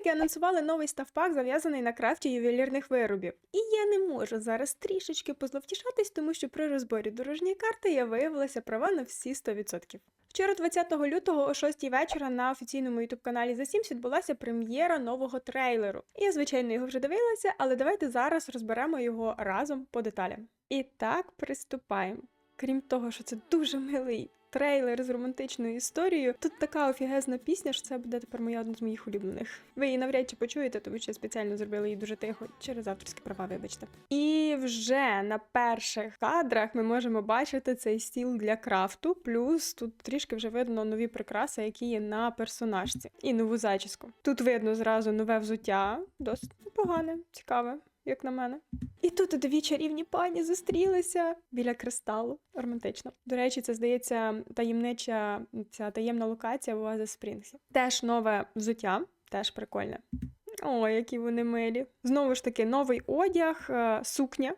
таки анонсували новий ставпак, зав'язаний на крафті ювелірних виробів. І я не можу зараз трішечки позловтішатись, тому що при розборі дорожньої карти я виявилася права на всі 100%. Вчора, 20 лютого, о 6 вечора, на офіційному ютуб-каналі The Sims відбулася прем'єра нового трейлеру. Я, звичайно, його вже дивилася, але давайте зараз розберемо його разом по деталям. І так приступаємо. Крім того, що це дуже милий трейлер з романтичною історією. Тут така офігезна пісня, що це буде тепер моя одна з моїх улюблених. Ви її навряд чи почуєте, тому що спеціально зробила її дуже тихо через авторські права, вибачте. І вже на перших кадрах ми можемо бачити цей стіл для крафту. Плюс тут трішки вже видно нові прикраси, які є на персонажці, і нову зачіску. Тут видно зразу нове взуття, досить непогане, цікаве. Як на мене. І тут дві чарівні пані зустрілися біля кристалу. Романтично. До речі, це здається таємнича ця таємна локація в Оазис Спрінгсі. Теж нове взуття, теж прикольне. О, які вони милі. Знову ж таки, новий одяг, е, сукня.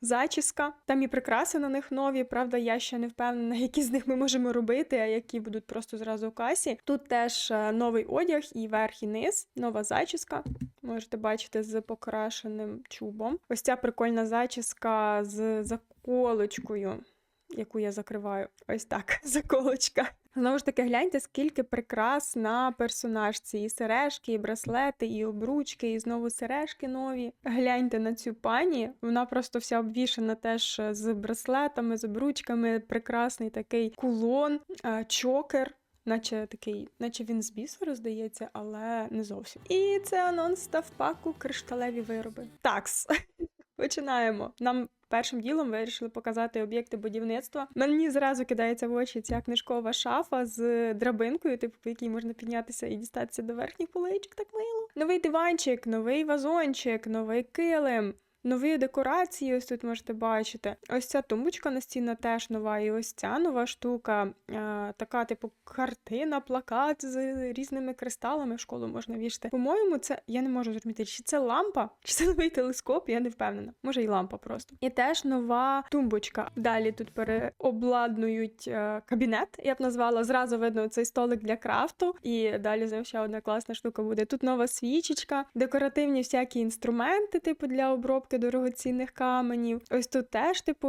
Зачіска, там і прикраси на них нові. Правда, я ще не впевнена, які з них ми можемо робити, а які будуть просто зразу у касі. Тут теж е, новий одяг, і верх, і низ, нова зачіска. Можете бачити з покрашеним чубом. Ось ця прикольна зачіска з заколочкою, яку я закриваю. Ось так, заколочка. Знову ж таки, гляньте, скільки прикрас на персонажці. І сережки, і браслети, і обручки, і знову сережки нові. Гляньте на цю пані. Вона просто вся обвішана теж з браслетами, з обручками. Прекрасний такий кулон, чокер. Наче такий, наче він з бісеру здається, але не зовсім. І це анонс ставпаку кришталеві вироби. Такс. Починаємо. Нам першим ділом вирішили показати об'єкти будівництва. Мені зразу кидається в очі ця книжкова шафа з драбинкою, типу, по якій можна піднятися і дістатися до верхніх поличок. Так мило. Новий диванчик, новий вазончик, новий килим. Нові декорації, ось тут можете бачити. Ось ця тумбочка настінна теж нова, і ось ця нова штука, е, така, типу, картина, плакат з різними кристалами в школу можна вішати. По-моєму, це я не можу зрозуміти, чи це лампа, чи це новий телескоп, я не впевнена. Може, і лампа просто. І теж нова тумбочка. Далі тут переобладнують е, кабінет. Я б назвала зразу видно цей столик для крафту. І далі з ще одна класна штука буде. Тут нова свічечка, декоративні всякі інструменти, типу для обробки дорогоцінних каменів. Ось тут теж, типу,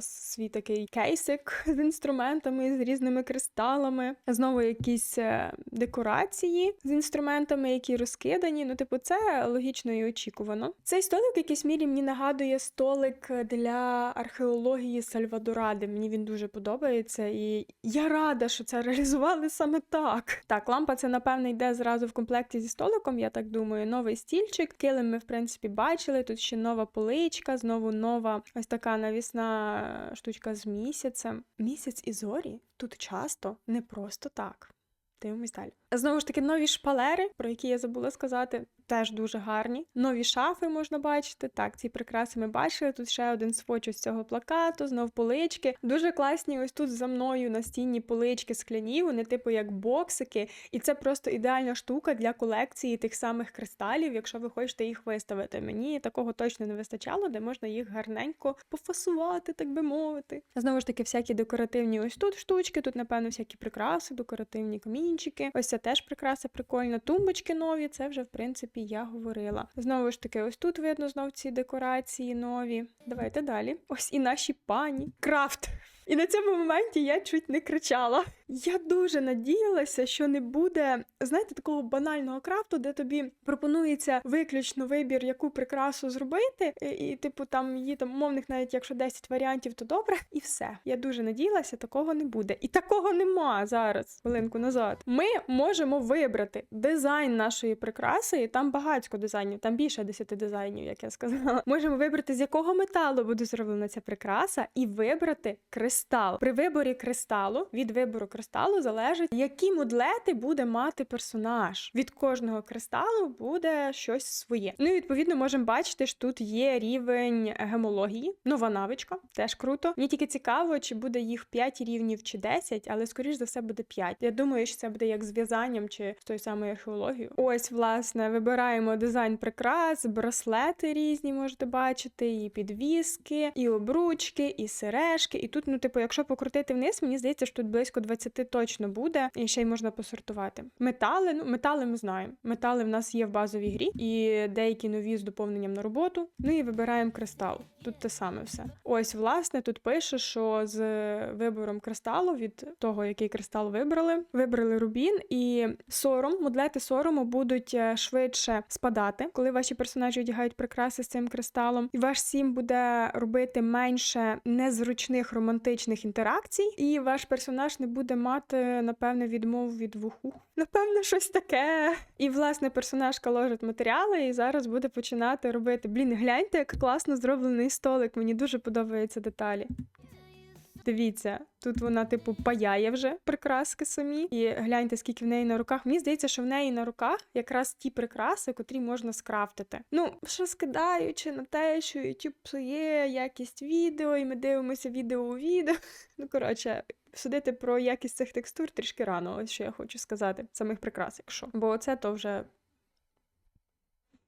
свій такий кейсик з інструментами, з різними кристалами. Знову якісь е, декорації з інструментами, які розкидані. Ну, типу, це логічно і очікувано. Цей столик в якійсь мірі мені нагадує столик для археології Сальвадоради. Мені він дуже подобається, і я рада, що це реалізували саме так. Так, лампа це, напевне, йде зразу в комплекті зі столиком, я так думаю. Новий стільчик. Килим ми, в принципі, бачили. Тут ще нова поличка, знову нова ось така навісна штучка з місяцем. Місяць і зорі тут часто не просто так. Дивимось далі. Знову ж таки, нові шпалери, про які я забула сказати, теж дуже гарні. Нові шафи можна бачити. Так, ці прикраси ми бачили. Тут ще один сводч із цього плакату, знов полички. Дуже класні. Ось тут за мною настінні полички скляні, вони типу як боксики. І це просто ідеальна штука для колекції тих самих кристалів, якщо ви хочете їх виставити. Мені такого точно не вистачало, де можна їх гарненько пофасувати, так би мовити. Знову ж таки, всякі декоративні ось тут штучки. Тут, напевно, всякі прикраси, декоративні камінчики. Ось теж прикраса прикольна. Тумбочки нові, це вже в принципі я говорила. Знову ж таки, ось тут видно знов ці декорації нові. Давайте далі. Ось і наші пані. Крафт. І на цьому моменті я чуть не кричала. Я дуже надіялася, що не буде, знаєте, такого банального крафту, де тобі пропонується виключно вибір, яку прикрасу зробити, і, і типу, там її там умовних, навіть якщо 10 варіантів, то добре, і все. Я дуже надіялася, такого не буде. І такого нема зараз, хвилинку назад. Ми можемо вибрати дизайн нашої прикраси, і там багатько дизайнів, там більше 10 дизайнів, як я сказала. Можемо вибрати, з якого металу буде зроблена ця прикраса, і вибрати кристал. При виборі кристалу від вибору кристалу залежить, які мудлети буде мати персонаж. Від кожного кристалу буде щось своє. Ну і відповідно можемо бачити, що тут є рівень гемології, нова навичка, теж круто. Мені тільки цікаво, чи буде їх 5 рівнів чи 10, але скоріш за все буде 5. Я думаю, що це буде як з в'язанням чи з тою самою археологією. Ось, власне, вибираємо дизайн прикрас, браслети різні можете бачити, і підвіски, і обручки, і сережки. І тут, ну, типу, типу, якщо покрутити вниз, мені здається, що тут близько 20 точно буде, і ще й можна посортувати. Метали, ну метали ми знаємо. Метали в нас є в базовій грі, і деякі нові з доповненням на роботу. Ну і вибираємо кристал. Тут те саме все. Ось, власне, тут пише, що з вибором кристалу від того, який кристал вибрали, вибрали рубін, і сором, мудлети сорому будуть е, швидше спадати, коли ваші персонажі одягають прикраси з цим кристалом. І ваш сім буде робити менше незручних романтичних інтеракцій, і ваш персонаж не буде мати, напевне, відмов від вуху. Напевно, щось таке. І власне персонажка ложить матеріали і зараз буде починати робити. Блін, гляньте, як класно зроблений столик. Мені дуже подобаються деталі. Дивіться, тут вона, типу, паяє вже прикраски самі. І гляньте, скільки в неї на руках. Мені здається, що в неї на руках якраз ті прикраси, котрі можна скрафтити. Ну, що скидаючи на те, що YouTube псує якість відео, і ми дивимося відео у відео. Ну, коротше. Судити про якість цих текстур трішки рано, ось що я хочу сказати, самих прикрас, якщо. Бо це то вже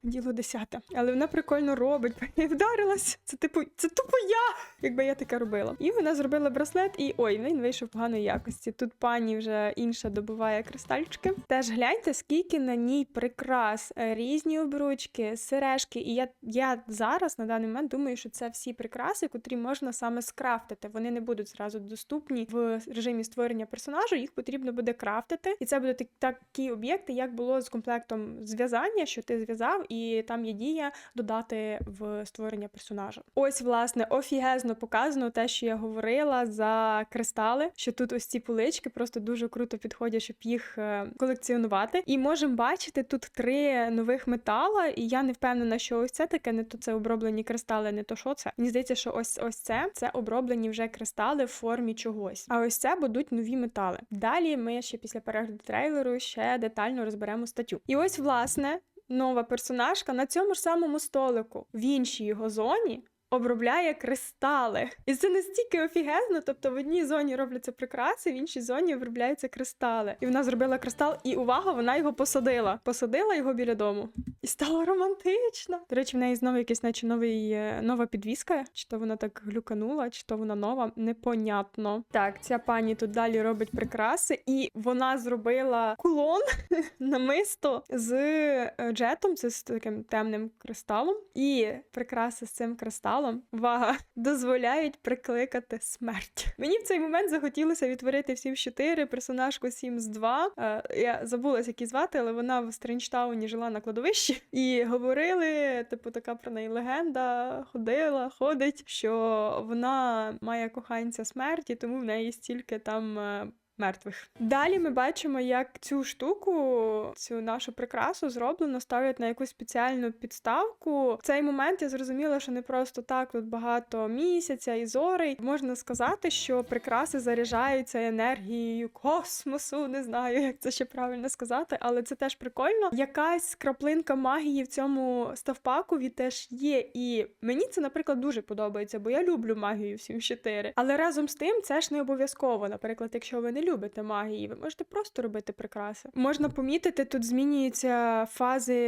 Діло десяте. Але вона прикольно робить. Я вдарилась. Це типу, це тупо я, якби я таке робила. І вона зробила браслет, і ой, він вийшов поганої якості. Тут пані вже інша добуває кристальчики. Теж гляньте, скільки на ній прикрас, Е, різні обручки, сережки. І я, я зараз на даний момент думаю, що це всі прикраси, котрі можна саме скрафтити. Вони не будуть зразу доступні в режимі створення персонажу. Їх потрібно буде крафтити. І це будуть такі об'єкти, як було з комплектом зв'язання, що ти зв'язав, і там є дія додати в створення персонажа. Ось, власне, офігезно показано те, що я говорила за кристали, що тут ось ці полички просто дуже круто підходять, щоб їх е, колекціонувати. І можемо бачити тут три нових метала, і я не впевнена, що ось це таке, не то це оброблені кристали, не то що це. Мені здається, що ось ось це це оброблені вже кристали в формі чогось. А ось це будуть нові метали. Далі ми ще після перегляду трейлеру ще детально розберемо статтю. І ось, власне, нова персонажка на цьому ж самому столику в іншій його зоні. Обробляє кристали, і це настільки офігезно. Тобто в одній зоні робляться прикраси, в іншій зоні обробляються кристали. І вона зробила кристал, і увага, вона його посадила. Посадила його біля дому. І стало романтично. До речі, в неї знову якийсь, наче новий е, нова підвіска. Чи то вона так глюканула, чи то вона нова, непонятно. Так, ця пані тут далі робить прикраси, і вона зробила кулон намисто з е, джетом, це з таким темним кристалом. І прикраси з цим кристалом, увага, дозволяють прикликати смерть. Мені в цей момент захотілося відтворити всім 4 персонажку Sims 2. Е, Я забулась, як її звати, але вона в Стрінчтауні жила на кладовищі. І говорили, типу, така про неї легенда ходила, ходить, що вона має коханця смерті, тому в неї стільки там. Мертвих. Далі ми бачимо, як цю штуку, цю нашу прикрасу зроблено, ставлять на якусь спеціальну підставку. В цей момент я зрозуміла, що не просто так тут багато місяця і зорей. Можна сказати, що прикраси заряджаються енергією космосу. Не знаю, як це ще правильно сказати, але це теж прикольно. Якась краплинка магії в цьому ставпакові теж є. І мені це, наприклад, дуже подобається, бо я люблю магію всім 4. Але разом з тим це ж не обов'язково. Наприклад, якщо ви не магії, ви можете просто робити прикраси. Можна помітити, тут змінюються фази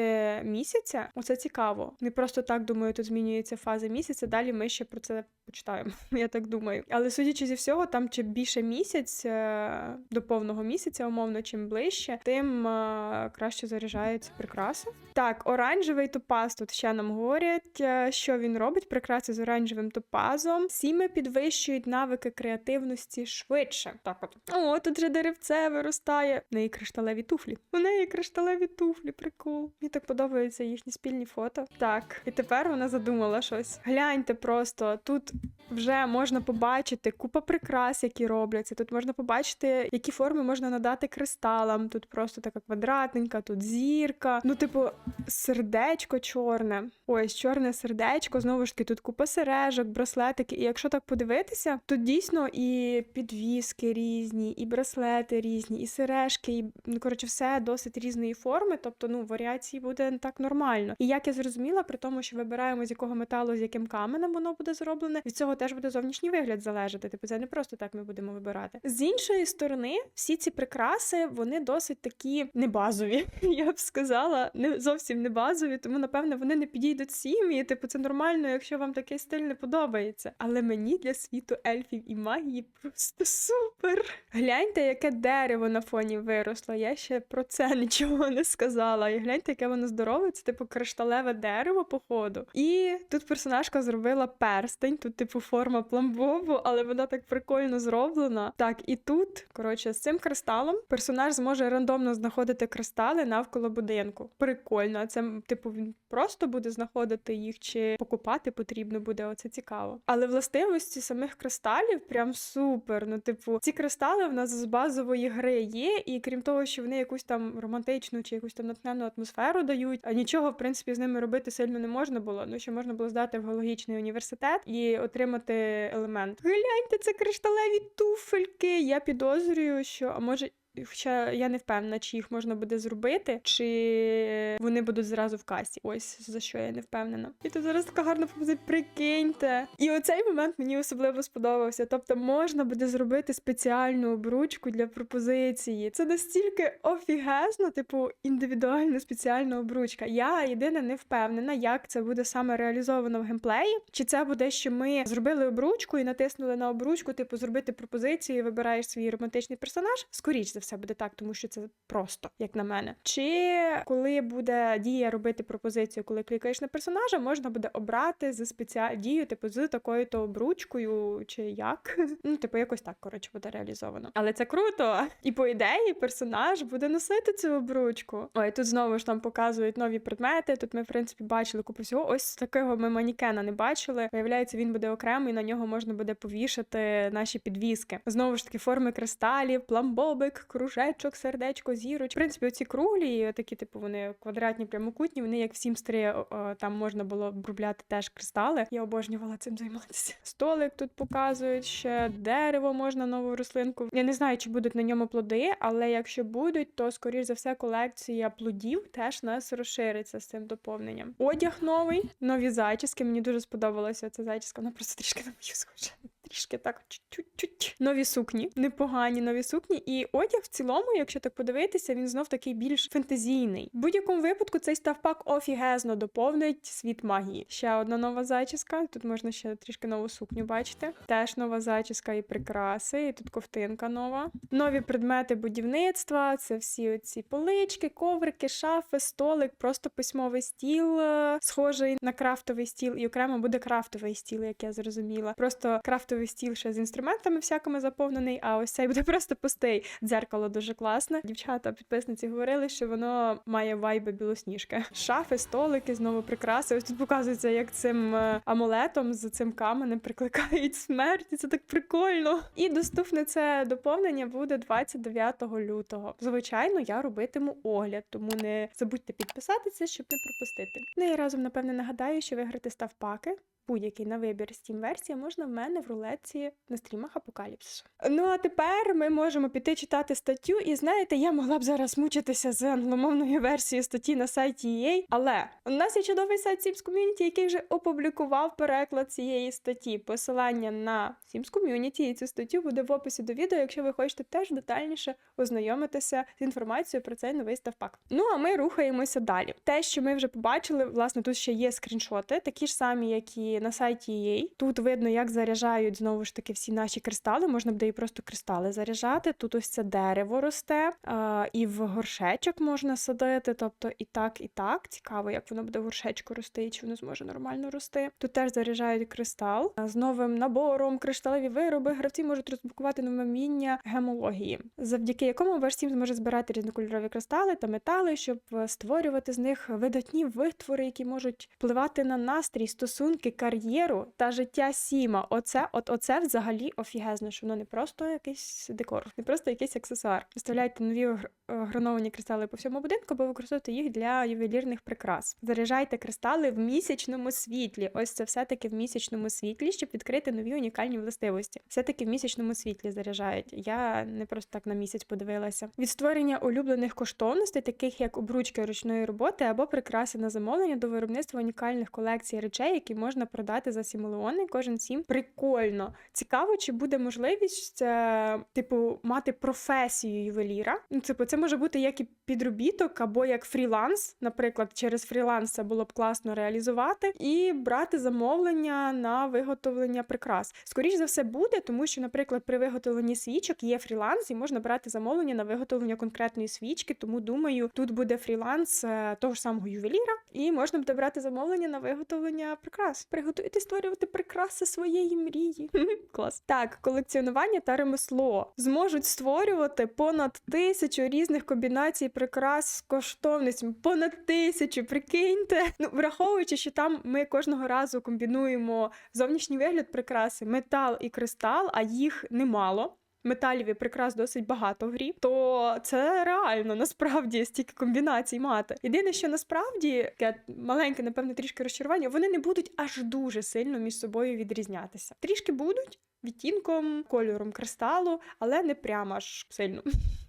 місяця. Оце цікаво. Не просто так думаю, тут змінюються фази місяця. Далі ми ще про це почитаємо. Я так думаю. Але судячи зі всього, там чим більше місяць е, до повного місяця, умовно, чим ближче, тим е, краще заряджаються прикраси. Так, оранжевий топаз тут ще нам говорять, е, що він робить. Прикраси з оранжевим топазом. Сіми підвищують навики креативності швидше. Так от. Тут же деревце виростає. В неї кришталеві туфлі. У неї кришталеві туфлі, прикол. Мені так подобаються їхні спільні фото. Так, і тепер вона задумала щось. Гляньте просто, тут вже можна побачити купа прикрас, які робляться. Тут можна побачити, які форми можна надати кристалам. Тут просто така квадратненька, тут зірка. Ну, типу, сердечко чорне. Ось чорне сердечко. Знову ж таки, тут купа сережок, браслетики. І якщо так подивитися, тут дійсно і підвіски різні, і браслети різні, і сережки, і ну, коротше, все досить різної форми. Тобто, ну, варіацій буде не так нормально. І як я зрозуміла, при тому, що вибираємо з якого металу, з яким каменем воно буде зроблене, від цього теж буде зовнішній вигляд залежати. Типу, це не просто так ми будемо вибирати. З іншої сторони, всі ці прикраси вони досить такі небазові. Я б сказала, не зовсім не базові, тому напевно вони не підійдуть всім. І типу, це нормально, якщо вам такий стиль не подобається. Але мені для світу ельфів і магії просто супер. Гляньте, яке дерево на фоні виросло. Я ще про це нічого не сказала. І гляньте, яке воно здорове, це типу кришталеве дерево, походу. І тут персонажка зробила перстень, тут, типу, форма пламбобу, але вона так прикольно зроблена. Так, і тут, коротше, з цим кристалом персонаж зможе рандомно знаходити кристали навколо будинку. Прикольно. А це, типу, він просто буде знаходити їх чи покупати потрібно буде. Оце цікаво. Але властивості самих кристалів прям супер. Ну, типу, ці кристали в нас з базової гри є, і крім того, що вони якусь там романтичну чи якусь там натхненну атмосферу дають, а нічого, в принципі, з ними робити сильно не можна було. Ну, що можна було здати в геологічний університет і отримати елемент. Гляньте, це кришталеві туфельки. Я підозрюю, що а може. Хоча я не впевнена, чи їх можна буде зробити, чи вони будуть зразу в касі. Ось за що я не впевнена. І тут зараз така гарна пропозиція, прикиньте. І оцей момент мені особливо сподобався. Тобто можна буде зробити спеціальну обручку для пропозиції. Це настільки офігезно, типу, індивідуальна спеціальна обручка. Я єдине не впевнена, як це буде саме реалізовано в геймплеї. Чи це буде, що ми зробили обручку і натиснули на обручку, типу, зробити пропозицію, вибираєш свій романтичний персонаж? Скоріш за все буде так, тому що це просто, як на мене. Чи коли буде дія робити пропозицію, коли клікаєш на персонажа, можна буде обрати з спеціаль дію, типу з такою то обручкою, чи як? Ну, типу, якось так коротше буде реалізовано. Але це круто. І по ідеї персонаж буде носити цю обручку. Ой, тут знову ж там показують нові предмети. Тут ми, в принципі, бачили купу всього. Ось такого ми манікена не бачили. Виявляється, він буде окремий, на нього можна буде повішати наші підвіски. Знову ж таки, форми кристалів, пламбобик, кружечок, сердечко, зіроч. В принципі, оці круглі, такі, типу, вони квадратні, прямокутні. Вони як в Сімстрі, там можна було обробляти теж кристали. Я обожнювала цим займатися. Столик тут показують ще дерево, можна нову рослинку. Я не знаю, чи будуть на ньому плоди, але якщо будуть, то скоріш за все колекція плодів теж нас розшириться з цим доповненням. Одяг новий, нові зачіски. Мені дуже сподобалася ця зачіска. Вона просто трішки на мою схожа. Трішки так чуть-чуть. Нові сукні, непогані нові сукні. І одяг в цілому, якщо так подивитися, він знов такий більш фентезійний. В будь-якому випадку цей ставпак офігезно доповнить світ магії. Ще одна нова зачіска. Тут можна ще трішки нову сукню бачити. Теж нова зачіска і прикраси. І тут ковтинка нова. Нові предмети будівництва. Це всі оці полички, коврики, шафи, столик, просто письмовий стіл, е, схожий на крафтовий стіл. І окремо буде крафтовий стіл, як я зрозуміла. Просто крафтовий стіл ще з інструментами всякими заповнений, а ось цей буде просто пустий. Дзеркало дуже класне. Дівчата, підписниці говорили, що воно має вайби білосніжки. Шафи, столики, знову прикраси. Ось тут показується, як цим е, амулетом з цим каменем прикликають смерть. Це так прикольно. І доступне це доповнення буде 29 лютого. Звичайно, я робитиму огляд, тому не забудьте підписатися, щоб не пропустити. Ну і разом, напевне, нагадаю, що виграти ставпаки будь-який на вибір Steam версія можна в мене в рулетці на стрімах Апокаліпсису. Ну а тепер ми можемо піти читати статтю, і знаєте, я могла б зараз мучитися з англомовною версією статті на сайті EA, але у нас є чудовий сайт Sims Community, який вже опублікував переклад цієї статті. Посилання на Sims Community і цю статтю буде в описі до відео, якщо ви хочете теж детальніше ознайомитися з інформацією про цей новий ставпак. Ну а ми рухаємося далі. Те, що ми вже побачили, власне, тут ще є скріншоти, такі ж самі, як на сайті EA. Тут видно, як заряджають знову ж таки всі наші кристали. Можна буде і просто кристали заряджати. Тут ось це дерево росте, а, і в горшечок можна садити. Тобто і так, і так. Цікаво, як воно буде в горшечку рости, і чи воно зможе нормально рости. Тут теж заряджають кристал з новим набором, кришталеві вироби. Гравці можуть розблокувати нове вміння гемології, завдяки якому ваш сім зможе збирати різнокольорові кристали та метали, щоб створювати з них видатні витвори, які можуть впливати на настрій, стосунки, кар'єру та життя Сіма. Оце, от оце взагалі офігезно, що воно не просто якийсь декор, не просто якийсь аксесуар. Виставляйте нові грановані кристали по всьому будинку, або використовуйте їх для ювелірних прикрас. Заряджайте кристали в місячному світлі. Ось це все-таки в місячному світлі, щоб відкрити нові унікальні властивості. Все-таки в місячному світлі заряджають. Я не просто так на місяць подивилася. Від створення улюблених коштовностей, таких як обручки ручної роботи або прикраси на замовлення до виробництва унікальних колекцій речей, які можна продати за сімелеони. Кожен сім прикольно. Цікаво, чи буде можливість, е, типу, мати професію ювеліра. Ну, типу, це може бути як і підробіток, або як фріланс. Наприклад, через фріланс це було б класно реалізувати, і брати замовлення на виготовлення прикрас. Скоріше за все буде, тому що, наприклад, при виготовленні свічок є фріланс, і можна брати замовлення на виготовлення конкретної свічки. Тому думаю, тут буде фріланс е, того ж самого ювеліра, і можна буде брати замовлення на виготовлення прикрас. Приготуйте створювати прикраси своєї мрії. Клас. Так, колекціонування та ремесло зможуть створювати понад тисячу різних комбінацій прикрас з коштовницями. Понад тисячу, прикиньте. Ну, враховуючи, що там ми кожного разу комбінуємо зовнішній вигляд прикраси, метал і кристал, а їх немало. Металів і прикрас досить багато в грі, то це реально насправді стільки комбінацій мати. Єдине, що насправді таке маленьке, напевно, трішки розчарування, вони не будуть аж дуже сильно між собою відрізнятися. Трішки будуть відтінком, кольором кристалу, але не прямо аж сильно.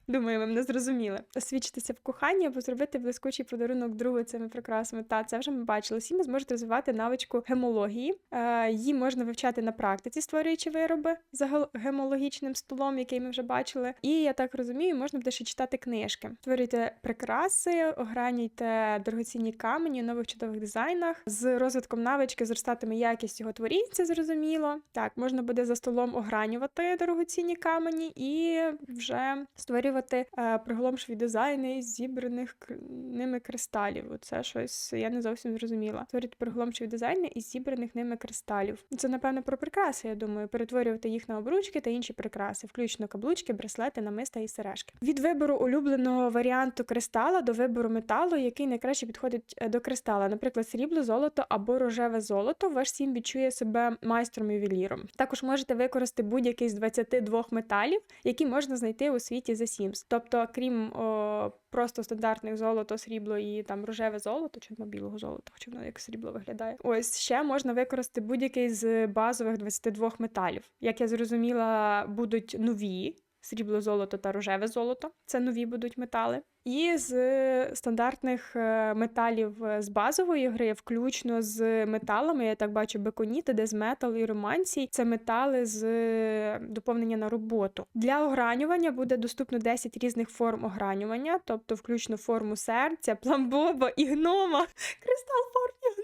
Думаю, ви мене зрозуміли. Освідчитися в коханні або зробити блискучий подарунок другу цими прикрасами. Та це вже ми бачили. Всі ми зможуть розвивати навичку гемології. Е, її можна вивчати на практиці, створюючи вироби за гемологічним столом, який ми вже бачили. І я так розумію, можна буде ще читати книжки. Створюйте прикраси, огранюйте дорогоцінні камені у нових чудових дизайнах. З розвитком навички зростатиме якість його творінь, це зрозуміло. Так, можна буде за столом огранювати дорогоцінні камені і вже створювати е, приголомшові дизайни із зібраних ними кристалів. Це щось я не зовсім зрозуміла. Створювати приголомшові дизайни із зібраних ними кристалів. Це напевно про прикраси. Я думаю, перетворювати їх на обручки та інші прикраси, включно каблучки, браслети, намиста і сережки. Від вибору улюбленого варіанту кристала до вибору металу, який найкраще підходить е, до кристала, наприклад, срібло, золото або рожеве золото. Ваш сім відчує себе майстром ювеліром. Також можете використати будь-який з 22 металів, які можна знайти у світі The Sims. Тобто, крім о, просто стандартних золото, срібло і там рожеве золото, чи білого золота, хоча воно як срібло виглядає. Ось ще можна використати будь-який з базових 22 металів. Як я зрозуміла, будуть нові. Срібло, золото та рожеве золото це нові будуть метали. І з стандартних е, металів е, з базової гри, включно з металами, я так бачу, беконіти, дезметал і романсій. Це метали з е, доповнення на роботу. Для огранювання буде доступно 10 різних форм огранювання, тобто включно форму серця, пламбоба і гнома. Кристал в формі гнома.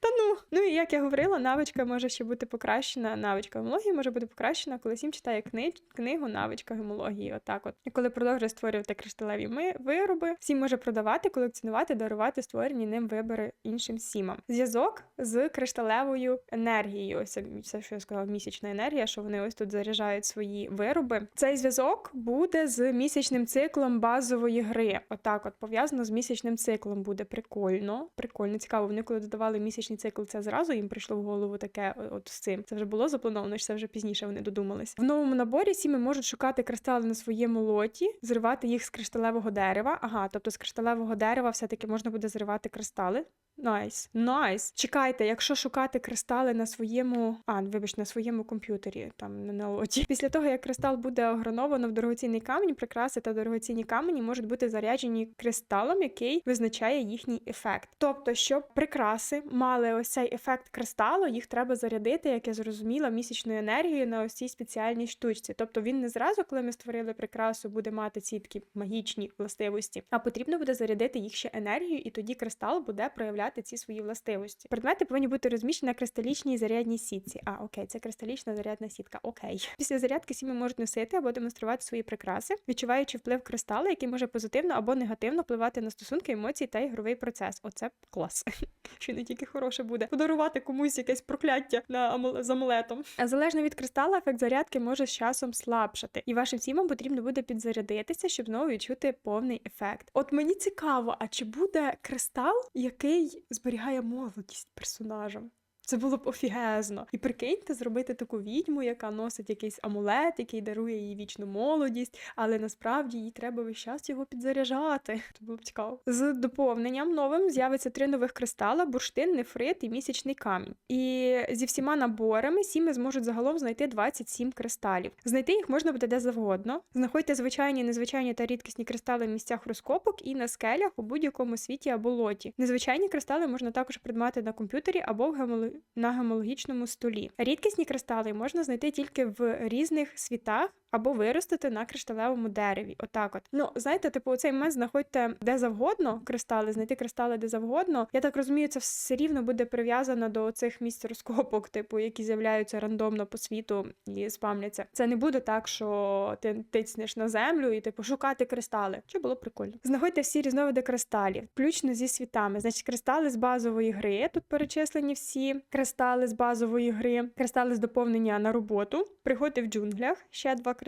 Та ну. Ну і як я говорила, навичка може ще бути покращена. Навичка гемології може бути покращена, коли сім читає кни... книгу навичка гемології. Отак от. І коли продовжує створювати кришталеві ми... вироби, сім може продавати, колекціонувати, дарувати створені ним вибори іншим сімам. Зв'язок з кришталевою енергією. Ось це що я сказала, місячна енергія, що вони ось тут заряджають свої вироби. Цей зв'язок буде з місячним циклом базової гри. Отак, от пов'язано з місячним циклом буде прикольно. Прикольно, цікаво. Вони коли додавали місячний цикл, це зразу їм прийшло в голову таке. От з цим. Це вже було заплановано, що це вже пізніше вони додумались. В новому наборі сіми можуть шукати кристали на своєму лоті, зривати їх з кришталевого дерева. Ага, тобто з кришталевого дерева все-таки можна буде зривати кристали. Найс, найс. Чекайте, якщо шукати кристали на своєму, а вибач, на своєму комп'ютері, там не на лоті. Після того, як кристал буде ограновано в дорогоцінний камінь, прикраси та дорогоцінні камені можуть бути заряджені кристалом, який визначає їхній ефект. Тобто, щоб прикраси мали ось цей ефект кристалу, їх треба зарядити, як я зрозуміла, місячною енергією на ось цій спеціальній штучці. Тобто він не зразу, коли ми створили прикрасу, буде мати ці такі магічні властивості, а потрібно буде зарядити їх ще енергією, і тоді кристал буде проявляти ці свої властивості. Предмети повинні бути розміщені на кристалічній зарядній сітці. А, окей, це кристалічна зарядна сітка. Окей. Після зарядки сіми можуть носити або демонструвати свої прикраси, відчуваючи вплив кристалу, який може позитивно або негативно впливати на стосунки, емоції та ігровий процес. Оце клас. Що не тільки хороше буде. Подарувати комусь якесь прокляття на з амулетом. А Залежно від кристала, ефект зарядки може з часом слабшати, і вашим сімам потрібно буде підзарядитися, щоб знову відчути повний ефект. От мені цікаво, а чи буде кристал, який зберігає молодість персонажам? Це було б офігезно. І прикиньте, зробити таку відьму, яка носить якийсь амулет, який дарує їй вічну молодість, але насправді їй треба весь час його підзаряджати. Це було б цікаво. З доповненням новим з'явиться три нових кристала: бурштин, нефрит і місячний камінь. І зі всіма наборами сіми зможуть загалом знайти 27 кристалів. Знайти їх можна буде де завгодно. Знаходьте звичайні, незвичайні та рідкісні кристали в місцях розкопок і на скелях у будь-якому світі або лоті. Незвичайні кристали можна також придбати на комп'ютері або в гемоло- на гемологічному столі. Рідкісні кристали можна знайти тільки в різних світах або виростити на кришталевому дереві. Отак, от ну знаєте, типу, у цей момент знаходьте де завгодно кристали, знайти кристали де завгодно. Я так розумію, це все рівно буде прив'язано до цих місць розкопок, типу, які з'являються рандомно по світу і спамляться. Це не буде так, що ти тицнеш на землю і типу шукати кристали. Що було прикольно. Знаходьте всі різновиди кристалів, включно зі світами. Значить, кристали з базової гри. Тут перечислені всі кристали з базової гри, кристали з доповнення на роботу. Пригоди в джунглях ще два кристали,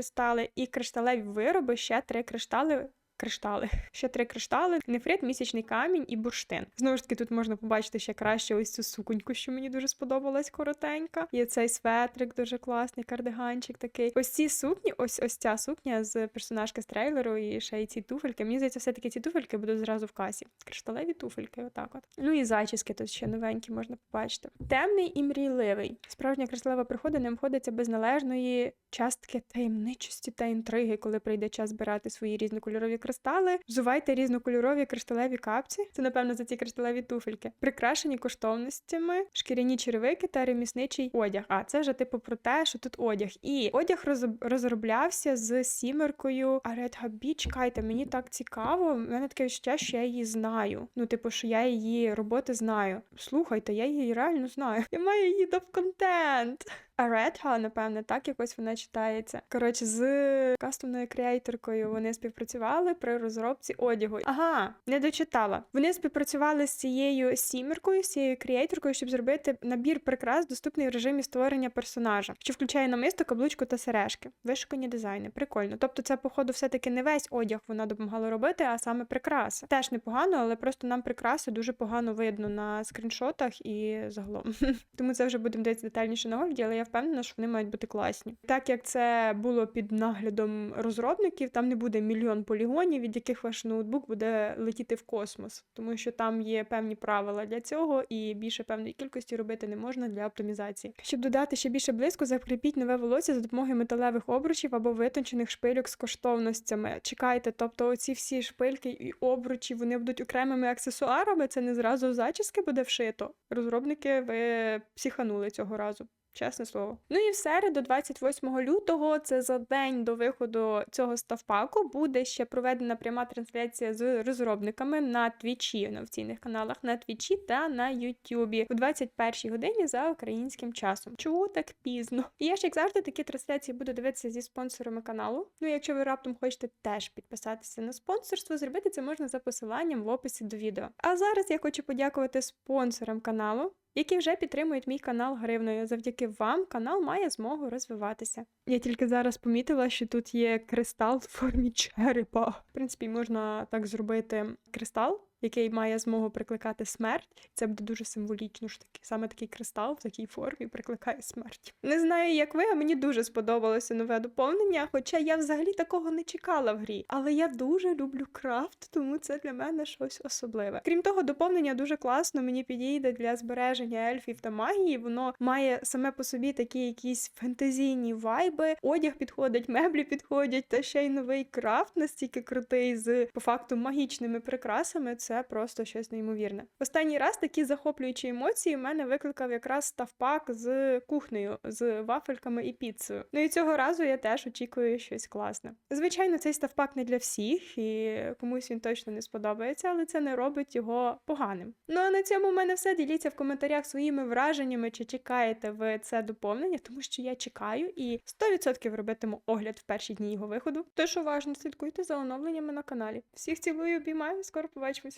і кришталеві вироби ще три криштали. Криштали, ще три криштали, нефрит, місячний камінь і бурштин. Знову ж таки, тут можна побачити ще краще ось цю суконьку, що мені дуже сподобалась коротенька. Є цей светрик дуже класний, кардиганчик такий. Ось ці сукні, ось ось ця сукня з персонажки з трейлеру, і ще й ці туфельки. Мені здається, все-таки ці туфельки будуть зразу в касі. Кришталеві туфельки, отак от. Ну і зачіски тут ще новенькі можна побачити. Темний і мрійливий. Справжня кришталева прихода не обходиться без належної частки таємничості та інтриги, коли прийде час збирати свої різнокольорові кристали. Взувайте різнокольорові кришталеві капці. Це, напевно, за ці кришталеві туфельки, прикрашені коштовностями, шкіряні черевики та ремісничий одяг. А це вже типу про те, що тут одяг. І одяг роз... розроблявся з сімеркою Аретга Бі. Чекайте, мені так цікаво. У мене таке відчуття, що я її знаю. Ну, типу, що я її роботи знаю. Слухайте, я її реально знаю. Я маю її до контент. Аретха, напевне, так якось вона читається. Коротше, з кастомною креаторкою вони співпрацювали при розробці одягу. Ага, не дочитала. Вони співпрацювали з цією сімеркою, з цією креаторкою, щоб зробити набір прикрас, доступний в режимі створення персонажа, що включає намисто, каблучку та сережки. Вишукані дизайни. Прикольно. Тобто, це, походу, все-таки не весь одяг вона допомагала робити, а саме прикраси. Теж непогано, але просто нам прикраси дуже погано видно на скріншотах і загалом. Тому це вже будемо дивитися детальніше на огляді, але я впевнена, що вони мають бути класні. Так як це було під наглядом розробників, там не буде мільйон полігонів, від яких ваш ноутбук буде летіти в космос, тому що там є певні правила для цього, і більше певної кількості робити не можна для оптимізації. Щоб додати ще більше блиску, закріпіть нове волосся за допомогою металевих обручів або витончених шпильок з коштовностями. Чекайте, тобто оці всі шпильки і обручі вони будуть окремими аксесуарами. Це не зразу зачіски буде вшито. Розробники ви психанули цього разу. Чесне слово. Ну і в середу, 28 лютого, це за день до виходу цього ставпаку, буде ще проведена пряма трансляція з розробниками на твічі на офіційних каналах на твічі та на Ютубі у 21 годині за українським часом. Чого так пізно? І я ж як завжди такі трансляції буду дивитися зі спонсорами каналу. Ну, якщо ви раптом хочете теж підписатися на спонсорство, зробити це можна за посиланням в описі до відео. А зараз я хочу подякувати спонсорам каналу які вже підтримують мій канал гривною. Завдяки вам канал має змогу розвиватися. Я тільки зараз помітила, що тут є кристал в формі черепа. В принципі, можна так зробити кристал. Який має змогу прикликати смерть, це буде дуже символічно, що таки саме такий кристал в такій формі прикликає смерть. Не знаю, як ви, а мені дуже сподобалося нове доповнення. Хоча я взагалі такого не чекала в грі. Але я дуже люблю крафт, тому це для мене щось особливе. Крім того, доповнення дуже класно. Мені підійде для збереження ельфів та магії. Воно має саме по собі такі якісь фентезійні вайби. Одяг підходить, меблі підходять, та ще й новий крафт настільки крутий з по факту магічними прикрасами це просто щось неймовірне. Останній раз такі захоплюючі емоції в мене викликав якраз ставпак з кухнею, з вафельками і піцею. Ну і цього разу я теж очікую щось класне. Звичайно, цей ставпак не для всіх, і комусь він точно не сподобається, але це не робить його поганим. Ну а на цьому в мене все. Діліться в коментарях своїми враженнями, чи чекаєте ви це доповнення, тому що я чекаю і 100% робитиму огляд в перші дні його виходу. Тож уважно слідкуйте за оновленнями на каналі. Всіх цілую, обіймаю, скоро побачимось.